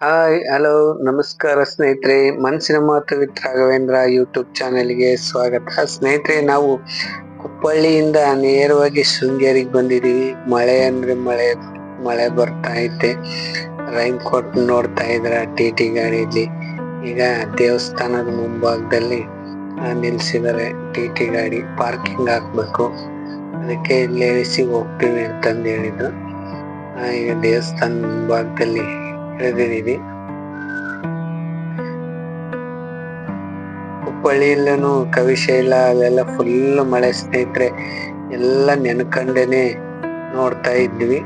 Hi hello ನಮಸ್ಕಾರ ಸ್ನೇಹಿತರೆ. ಮನಸ್ಸಿನ ಮಾತು ವಿತ್ ರಾಘವೇಂದ್ರ ಯೂಟ್ಯೂಬ್ ಚಾನೆಲ್ಗೆ ಸ್ವಾಗತ. ಸ್ನೇಹಿತರೆ, ನಾವು ಕುಪ್ಪಳ್ಳಿಯಿಂದ ನೇರವಾಗಿ ಶೃಂಗೇರಿಗೆ ಬಂದಿದ್ದೀವಿ. ಮಳೆ ಅಂದ್ರೆ ಮಳೆ ಮಳೆ ಬರ್ತಾ ಐತೆ. ರೈನ್ ಕೋಟ್ ನೋಡ್ತಾ ಇದ್ರ ಟಿ ಟಿ ಗಾಡಿಯಲ್ಲಿ. ಈಗ ದೇವಸ್ಥಾನದ ಮುಂಭಾಗದಲ್ಲಿ ನಿಲ್ಲಿಸಿದ್ದಾರೆ ಟಿ ಟಿ ಗಾಡಿ. ಪಾರ್ಕಿಂಗ್ ಹಾಕ್ಬೇಕು. ಅದಕ್ಕೆ ಇಳಿಸಿ ಹೋಗ್ತೀವಿ ಅಂತಂದು ಹೇಳಿದ್ರು ಈಗ ದೇವಸ್ಥಾನ ಮುಂಭಾಗದಲ್ಲಿ ಇಳಿದಿದ್ದೀವಿ ಹುಬ್ಬಳ್ಳಿಯಲ್ಲೂ ಕವಿಶೈಲ ಅಲ್ಲೆಲ್ಲ ಫುಲ್ ಮಳೆ ಸ್ನೇಹಿತರೆ, ಎಲ್ಲ ನೆನ್ಕಂಡೇನೆ ನೋಡ್ತಾ ಇದ್ವಿ.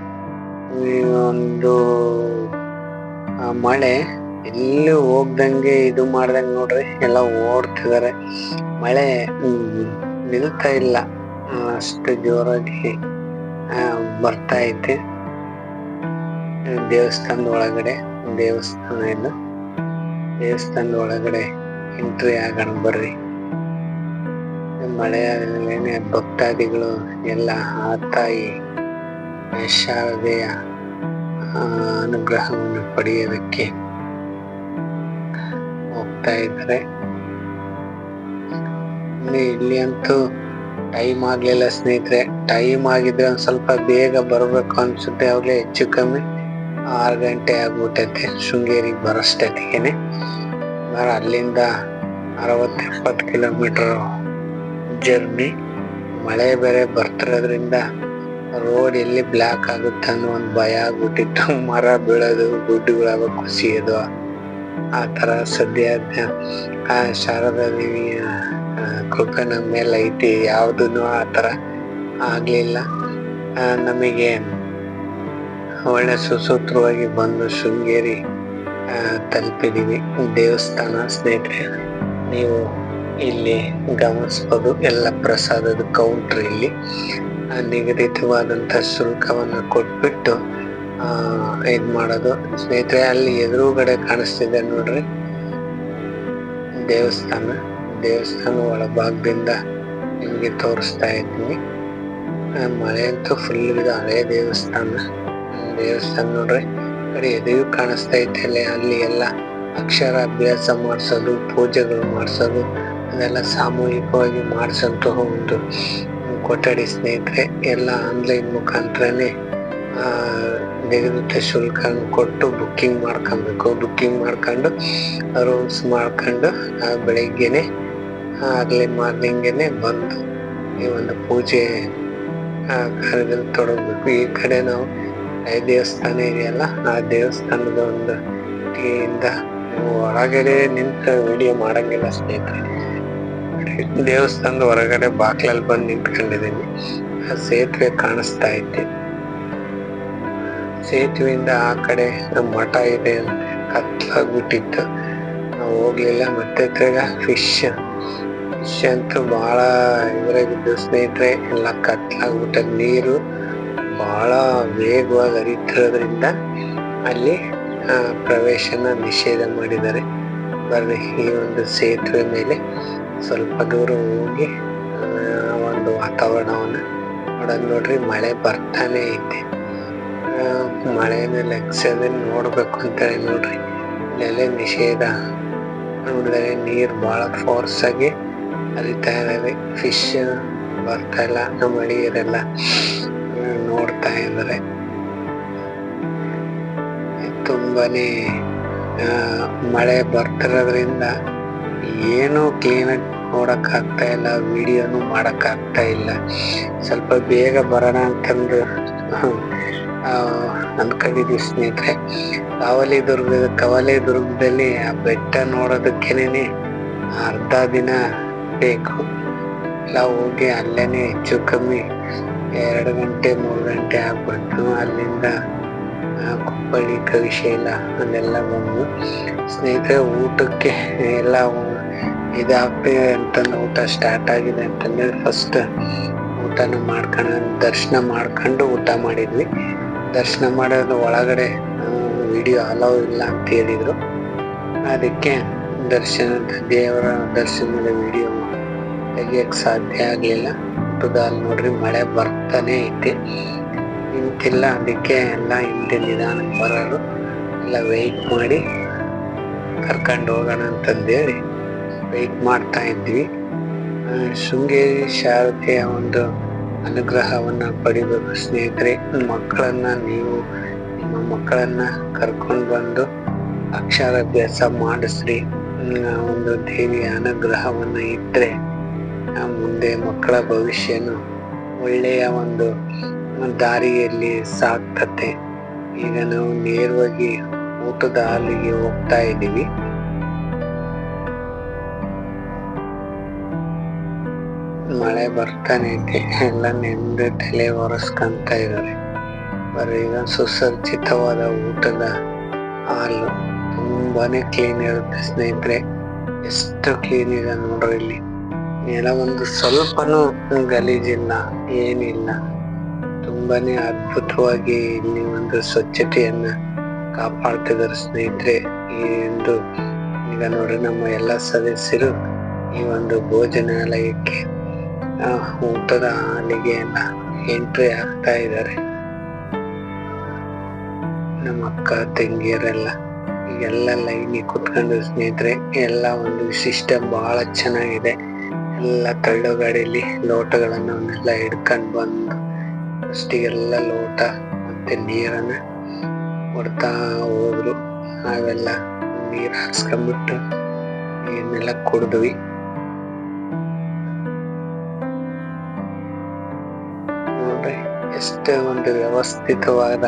ಒಂದು, ಆ ಮಳೆ ಎಲ್ಲಿ ಹೋಗ್ದಂಗೆ ಇದು ಮಾಡ್ದಂಗೆ ನೋಡ್ರಿ, ಎಲ್ಲ ಓಡ್ತಿದ್ದಾರೆ ಮಳೆ ನಿಲ್ತಾ ಇಲ್ಲ. ಅಷ್ಟು ಜೋರಾಗಿ ಬರ್ತಾ ಐತೆ. ದೇವಸ್ಥಾನದ ಒಳಗಡೆ ದೇವಸ್ಥಾನ ಇಲ್ಲ ದೇವಸ್ಥಾನದ ಒಳಗಡೆ ಎಂಟ್ರಿ ಆಗೋಣ ಬರ್ರಿ. ಮಳೆಯಲ್ಲೇನೆ ಭಕ್ತಾದಿಗಳು ಎಲ್ಲ ಆ ತಾಯಿ ಶಾರದೆಯ ಅನುಗ್ರಹವನ್ನು ಪಡೆಯೋದಕ್ಕೆ ಹೋಗ್ತಾ ಇದ್ದಾರೆ. ಇಲ್ಲಿ ಅಂತೂ ಟೈಮ್ ಆಗ್ಲಿಲ್ಲ ಸ್ನೇಹಿತರೆ. ಟೈಮ್ ಆಗಿದ್ರೆ ಒಂದ್ ಸ್ವಲ್ಪ ಬೇಗ ಬರ್ಬೇಕು ಅನ್ಸುತ್ತೆ ಅವಾಗಲೇ ಹೆಚ್ಚು ಕಮ್ಮಿ. ಆರು ಗಂಟೆ ಆಗ್ಬಿಟ್ಟೈತೆ. ಶೃಂಗೇರಿಗೆ ಸುಮಾರು ಅಲ್ಲಿಂದ ಅರವತ್ತು ಎಪ್ಪತ್ತು ಕಿಲೋಮೀಟರ್ ಜರ್ನಿ. ಮಳೆ ಬೇರೆ ಬರ್ತಿರೋದ್ರಿಂದ ರೋಡ್ ಎಲ್ಲಿ ಬ್ಲ್ಯಾಕ್ ಆಗುತ್ತೆ ಅನ್ನೋ ಒಂದು ಭಯ ಆಗ್ಬಿಟ್ಟಿತ್ತು. ಮರ ಬೀಳೋದು, ಗುಡ್ಡುಗಳಾಗ ಕುಸಿಯೋದು, ಆ ಥರ ಸದ್ಯ ಆ ಶಾರದಾ ದೇವಿಯ ಕೃಪೆ ನಮ್ಮ ಮೇಲೆ ಐತಿ ಯಾವುದೂ ಆ ಥರ ಆಗಲಿಲ್ಲ. ನಮಗೆ ಒಳ್ಳೆ ಸುಸೂತ್ರವಾಗಿ ಬಂದು ಶೃಂಗೇರಿ ತಲುಪಿದ್ದೀವಿ. ದೇವಸ್ಥಾನ ಸ್ನೇಹಿತರೆ, ನೀವು ಇಲ್ಲಿ ಗಮನಿಸ್ಬೋದು. ಎಲ್ಲ ಪ್ರಸಾದದ ಕೌಂಟರ್ ಇಲ್ಲಿ ನಿಗದಿತವಾದಂಥ ಶುಲ್ಕವನ್ನು ಕೊಟ್ಬಿಟ್ಟು ಇದು ಮಾಡೋದು. ಸ್ನೇಹಿತರೆ, ಅಲ್ಲಿ ಎದುರುಗಡೆ ಕಾಣಿಸ್ತಿದೆ ನೋಡ್ರಿ. ದೇವಸ್ಥಾನ. ದೇವಸ್ಥಾನ ಒಳಭಾಗದಿಂದ ನಿಮಗೆ ತೋರಿಸ್ತಾ ಇದ್ದೀನಿ. ಮಳೆ ಅಂತೂ ಫುಲ್ ಇದು ಹಳೆ ದೇವಸ್ಥಾನ. ದೇವಸ್ಥಾನ ನೋಡ್ರಿ ಕಡೆ ಎದೆಯೂ ಕಾಣಿಸ್ತಾ ಐತೆ ಅಲ್ಲಿ ಅಲ್ಲಿ ಎಲ್ಲ ಅಕ್ಷರ ಅಭ್ಯಾಸ ಮಾಡಿಸೋದು, ಪೂಜೆಗಳು ಮಾಡಿಸೋದು, ಅದೆಲ್ಲ ಸಾಮೂಹಿಕವಾಗಿ ಮಾಡಿಸಂತ ಒಂದು ಕೊಠಡಿ ಸ್ನೇಹಿತರೆ. ಎಲ್ಲ ಆನ್ಲೈನ್ ಮುಖಾಂತರನೇ ನಿಗದಿತ ಶುಲ್ಕ ಕೊಟ್ಟು ಬುಕ್ಕಿಂಗ್ ಮಾಡ್ಕೊಬೇಕು. ಬುಕ್ಕಿಂಗ್ ಮಾಡ್ಕೊಂಡು ರೂಮ್ಸ್ ಮಾಡ್ಕೊಂಡು ಬೆಳಿಗ್ಗೆನೆ ಅರ್ಲಿ ಮಾರ್ನಿಂಗೇನೆ ಬಂದು ಈ ಒಂದು ಪೂಜೆ ಕಾರ್ಯದಲ್ಲಿ ತೊಡಗಬೇಕು. ಈ ಕಡೆ ನಾವು ದೇವಸ್ಥಾನ ಇದೆಯಲ್ಲ ಆ ದೇವಸ್ಥಾನದ ಒಂದು ಇಂದ ಹೊರಗಡೆ ನಿಂತ ವಿಡಿಯೋ ಮಾಡಂಗಿಲ್ಲ ಸ್ನೇಹಿತರೆ. ದೇವಸ್ಥಾನದ ಹೊರಗಡೆ ಬಾಕ್ಲಲ್ಲಿ ಬಂದು ನಿಂತ್ಕೊಂಡಿದ್ದೀನಿ. ಆ ಸೇತುವೆ ಕಾಣಿಸ್ತಾ ಐತೆ. ಸೇತುವೆಯಿಂದ ಆ ಕಡೆ ನಮ್ಮ ಮಠ ಇದೆ ಕತ್ಲಾಗ್ಬಿಟ್ಟಿತ್ತು ನಾವು ಹೋಗ್ಲಿಲ್ಲ, ಮತ್ತೆ ತಿರ್ಗಾ ಫಿಶ್ ಫಿಶ್ ಅಂತೂ ಬಹಳ ಇವರಾಗಿದ್ದು ಸ್ನೇಹಿತರೆ. ಎಲ್ಲ ಕತ್ಲಾಗ್ಬಿಟ್ಟ ನೀರು. ಬಹಳ ವೇಗವಾಗಿ ಹರಿತಿರೋದ್ರಿಂದ ಅಲ್ಲಿ ಪ್ರವೇಶನ ನಿಷೇಧ ಮಾಡಿದ್ದಾರೆ. ಬರ್ರಿ ಈ ಒಂದು ಸೇತುವೆ ಮೇಲೆ ಸ್ವಲ್ಪ ದೂರ ಹೋಗಿ ಒಂದು ವಾತಾವರಣವನ್ನು ನೋಡೋದು ನೋಡ್ರಿ, ಮಳೆ ಬರ್ತಾನೆ ಐತೆ ಮಳೆನ ಲೆಕ್ಸದ ನೋಡ್ಬೇಕು ಅಂತಾರೆ ನೋಡ್ರಿ. ಇಲ್ಲೆಲ್ಲ ನಿಷೇಧ ನೋಡಿದರೆ ನೀರು ಭಾಳ ಫೋರ್ಸ್ ಆಗಿ ಹರಿತಾ ಇದ್ದಾವೆ. ಫಿಶ್ ಬರ್ತಾ ಇಲ್ಲ, ನಮ್ಮ ಅಡಿಯರೆಲ್ಲ ನೋಡ್ತಾ ಇದ್ದಾರೆ. ತುಂಬಾನೇ ಮಳೆ ಬರ್ತಿರೋದ್ರಿಂದ ಏನು ಕ್ಲೀನಾಗಿ ಆಗ್ತಾ ಇಲ್ಲ ವಿಡಿಯೋನು ಮಾಡಕ್ ಆಗ್ತಾ ಇಲ್ಲ. ಸ್ವಲ್ಪ ಬೇಗ ಬರೋಣ ಅಂತಂದು ಆ, ಅನ್ಕೊಂಡಿದ್ವಿ ಸ್ನೇಹಿತರೆ ಕಾವಲಿ ದುರ್ಗದ ಕವಲಿ ದುರ್ಗದಲ್ಲಿ ಆ ಬೆಟ್ಟ ನೋಡೋದಕ್ಕೇನೆ ಅರ್ಧ ದಿನ ಬೇಕು. ಎಲ್ಲ ಹೋಗಿ ಅಲ್ಲೇನೆ ಹೆಚ್ಚು ಕಮ್ಮಿ ಎರಡು ಗಂಟೆ, ಮೂರು ಗಂಟೆ ಆಗ್ಬಿಟ್ಟು ಅಲ್ಲಿಂದ ಕುಪ್ಪಳ್ಳಿ ಕವಿಶೈಲ ಅಲ್ಲೆಲ್ಲ ಬಂದು ಸ್ನೇಹಿತರೆ, ಊಟಕ್ಕೆ ಎಲ್ಲ ಇದಾಗ್ತಿದೆ ಅಂತಂದು ಊಟ ಸ್ಟಾರ್ಟ್ ಆಗಿದೆ ಅಂತಂದ್ರೆ ಫಸ್ಟ್ ಊಟನ ಮಾಡ್ಕೊಂಡು ದರ್ಶನ ಮಾಡ್ಕೊಂಡು ಊಟ ಮಾಡಿದ್ವಿ. ದರ್ಶನ ಮಾಡೋದು ಒಳಗಡೆ ವಿಡಿಯೋ ಅಲೌ ಇಲ್ಲ ಅಂತ ಹೇಳಿದ್ರು. ಅದಕ್ಕೆ ದರ್ಶನದ ದೇವರ ದರ್ಶನದ ವಿಡಿಯೋ ತೆಗಿಯಕ್ ಸಾಧ್ಯ ಆಗ್ಲಿಲ್ಲ. ಅಲ್ಲಿ ನೋಡ್ರಿ ಮಳೆ ಬರ್ತಾನೆ ಐತಿ. ನಿಂತಿಲ್ಲ ಅದಕ್ಕೆ ಎಲ್ಲ ಹಿಂದೆ ನಿಧಾನಕ್ಕೆ ಬರೋರು ಎಲ್ಲ ವೆಯ್ಟ್ ಮಾಡಿ ಕರ್ಕೊಂಡು ಹೋಗೋಣ ಅಂತಂದೇಳಿ ವೆಯ್ಟ್ ಮಾಡ್ತಾ ಇದ್ವಿ. ಶೃಂಗೇರಿ ಶಾರದೆಯ ಒಂದು ಅನುಗ್ರಹವನ್ನು ಪಡಿಬೇಕು ಸ್ನೇಹಿತರೆ. ಮಕ್ಕಳನ್ನು ನೀವು ನಿಮ್ಮ ಮಕ್ಕಳನ್ನು ಕರ್ಕೊಂಡು ಬಂದು ಅಕ್ಷರಾಭ್ಯಾಸ ಮಾಡಿಸ್ರಿ. ಒಂದು ದೇವಿಯ ಅನುಗ್ರಹವನ್ನು ಇದ್ರೆ ಆ, ಮುಂದೆ ಮಕ್ಕಳ ಭವಿಷ್ಯನು ಒಳ್ಳೆಯ ಒಂದು ದಾರಿಯಲ್ಲಿ ಸಾಗ್ತತೆ. ಈಗ ನಾವು ನೇರವಾಗಿ ಊಟದ ಹಾಲಿಗೆ ಹೋಗ್ತಾ ಇದ್ದೀವಿ. ಮಳೆ ಬರ್ತಾನೆ ಇದೆ. ಎಲ್ಲ ನೆಂದು ತಲೆ ಒರೆಸ್ಕೊಂತ ಇದ್ದಾರೆ. ಬರೀ ಈಗ ಸುಸಜ್ಜಿತವಾದ ಊಟದ ಹಾಲು. ತುಂಬಾನೇ ಕ್ಲೀನ್ ಇರುತ್ತೆ ಸ್ನೇಹಿತರೆ. ಎಷ್ಟು ಕ್ಲೀನ್ ಇದೆ ನೋಡ್ರಿ ಇಲ್ಲಿ. ನೆಲ ಒಂದು ಸ್ವಲ್ಪನೂ ಗಲೀಜಿಲ್ಲ, ಏನಿಲ್ಲ. ತುಂಬಾನೇ ಅದ್ಭುತವಾಗಿ ಇಲ್ಲಿ ಒಂದು ಸ್ವಚ್ಛತೆಯನ್ನ ಕಾಪಾಡ್ತಿದ್ದಾರೆ ಸ್ನೇಹಿತರೆ. ಈ ಒಂದು ಈಗ ನೋಡಿ ನಮ್ಮ ಎಲ್ಲ ಸದಸ್ಯರು ಈ ಒಂದು ಭೋಜನಾಲಯಕ್ಕೆ ಊಟದ ಹಾಲಿಗೆ ಎಂಟ್ರಿ ಆಗ್ತಾ ಇದ್ದಾರೆ. ನಮ್ಮ ಅಕ್ಕ, ತಂಗಿಯರೆಲ್ಲ ಈಗೆಲ್ಲ ಲೈನಿಗೆ ಕುತ್ಕೊಂಡು ಸ್ನೇಹಿತರೆ, ಎಲ್ಲ ಒಂದು ಸಿಸ್ಟಮ್ ಬಹಳ ಚೆನ್ನಾಗಿದೆ. ಎಲ್ಲ ತಳ್ಳೋ ಗಾಡಿಯಲ್ಲಿ ಲೋಟಗಳನ್ನ ಅವನ್ನೆಲ್ಲ ಹಿಡ್ಕೊಂಡು ಬಂದು ಫಸ್ಟಿಗೆಲ್ಲ ಲೋಟ ಮತ್ತೆ ನೀರನ್ನ ಕೊಡ್ತಾ ಹೋದ್ರು. ಅವೆಲ್ಲ ನೀರ್ ಹಾಕ್ಸ್ಕೊಂಡ್ಬಿಟ್ಟು ನೀರನ್ನೆಲ್ಲ ಕುಡಿದ್ವಿ. ನೋಡ್ರಿ, ಎಷ್ಟೇ ಒಂದು ವ್ಯವಸ್ಥಿತವಾದ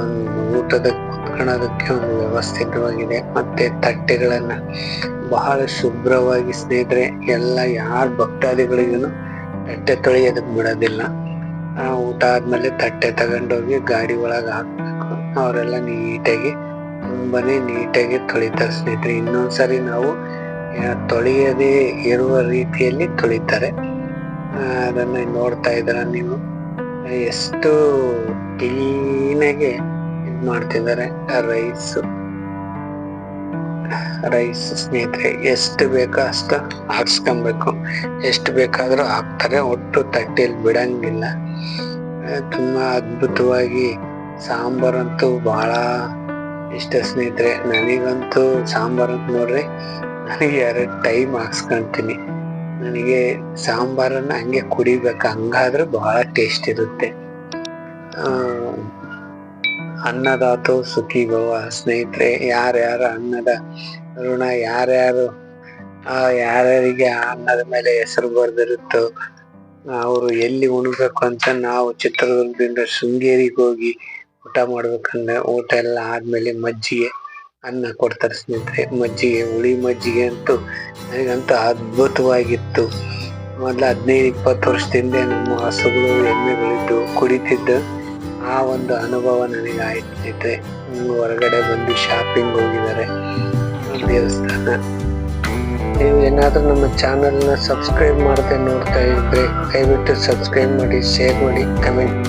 ಒಂದು ಊಟದ ಕುತ್ಕೊಳ್ಳೋದಕ್ಕೆ ಒಂದು ವ್ಯವಸ್ಥಿತವಾಗಿದೆ ಮತ್ತೆ ತಟ್ಟೆಗಳನ್ನ ಬಹಳ ಶುಭ್ರವಾಗಿ ಸ್ನೇಹಿತರೆ, ಎಲ್ಲ ಯಾರು ಭಕ್ತಾದಿಗಳಿಗೂ ತಟ್ಟೆ ತೊಳೆಯೋದಕ್ಕೆ ಬಿಡೋದಿಲ್ಲ. ಊಟ ಆದ್ಮೇಲೆ ತಟ್ಟೆ ತಗೊಂಡೋಗಿ ಗಾಡಿ ಒಳಗೆ ಹಾಕ್ಬೇಕು. ಅವರೆಲ್ಲ ನೀಟಾಗಿ, ತುಂಬಾನೇ ನೀಟಾಗಿ ತೊಳಿತಾರೆ ಸ್ನೇಹಿತರೆ. ಇನ್ನೊಂದ್ಸರಿ ನಾವು ತೊಳೆಯದೇ ಇರುವ ರೀತಿಯಲ್ಲಿ ತೊಳಿತಾರೆ. ಅದನ್ನ ನೋಡ್ತಾ ಇದ್ದೀರ ನೀವು? ಎಷ್ಟು ಕ್ಲೀನಾಗಿ ಮಾಡ್ತಿದ್ದಾರೆ. ರೈಸ್. ರೈಸ್ ಸ್ನೇಹಿತರೆ, ಎಷ್ಟು ಬೇಕೋ ಅಷ್ಟು ಹಾಕ್ಸ್ಕೊಬೇಕು. ಎಷ್ಟು ಬೇಕಾದ್ರೂ ಹಾಕ್ತಾರೆ, ಒಟ್ಟು ತಟ್ಟೆಯಲ್ಲಿ ಬಿಡಂಗಿಲ್ಲ. ತುಂಬ ಅದ್ಭುತವಾಗಿ ಸಾಂಬಾರಂತೂ ಬಹಳ ಇಷ್ಟ ಸ್ನೇಹಿತರೆ. ನನಗಂತೂ ಸಾಂಬಾರ್ ಅಂತ ನೋಡ್ರಿ ನನಗೆ ಎರಡು ಟೈಮ್ ಹಾಕ್ಸ್ಕೊಂತೀನಿ. ನನಗೆ ಸಾಂಬಾರನ್ನ ಹಂಗೆ ಕುಡಿಬೇಕು, ಹಂಗಾದ್ರೆ ಬಹಳ ಟೇಸ್ಟ್ ಇರುತ್ತೆ. ಅನ್ನದಾತು ಸುಖಿ ಭವ ಸ್ನೇಹಿತರೆ, ಯಾರ್ಯಾರ ಅನ್ನದ ಋಣ, ಯಾರ್ಯಾರು, ಆ ಯಾರ್ಯಾರಿಗೆ ಅನ್ನದ ಮೇಲೆ ಹೆಸರು ಬರೆದಿರುತ್ತೋ, ಅವರು ಎಲ್ಲಿ ಉಣ್ಬೇಕು ಅಂತ ನಾವು ಚಿತ್ರದುರ್ಗದಿಂದ ಶೃಂಗೇರಿಗೆ ಹೋಗಿ ಊಟ ಮಾಡ್ಬೇಕಂದ್ರೆ ಊಟ ಎಲ್ಲ ಆದ್ಮೇಲೆ ಮಜ್ಜಿಗೆ ಅನ್ನ ಕೊಡ್ತಾರೆ ಸ್ನೇಹಿತರೆ. ಮಜ್ಜಿಗೆ, ಹುಳಿ ಮಜ್ಜಿಗೆ ಅಂತೂ ನನಗಂತೂ ಅದ್ಭುತವಾಗಿತ್ತು. ಮೊದ್ಲು ಹದಿನೈದು ಇಪ್ಪತ್ತು ವರ್ಷದಿಂದ ನಮ್ಮ ಹಸುಗಳು, ಎಮ್ಮೆಗಳಿದ್ದು ಕುಡಿತಿದ್ದು. ಆ ಒಂದು ಅನುಭವ ನನಗೆ ಆಯ್ತೈತೆ ಹೊರಗಡೆ ಬಂದು ಶಾಪಿಂಗ್ ಹೋಗಿದ್ದಾರೆ. ದೇವಸ್ಥಾನ. ನೀವು ಏನಾದರೂ ನಮ್ಮ ಚಾನಲ್ನ ಸಬ್ಸ್ಕ್ರೈಬ್ ಮಾಡದೆ ನೋಡ್ತಾ ಇದ್ರೆ, ದಯವಿಟ್ಟು ಸಬ್ಸ್ಕ್ರೈಬ್ ಮಾಡಿ ಶೇರ್ ಮಾಡಿ ಕಮೆಂಟ್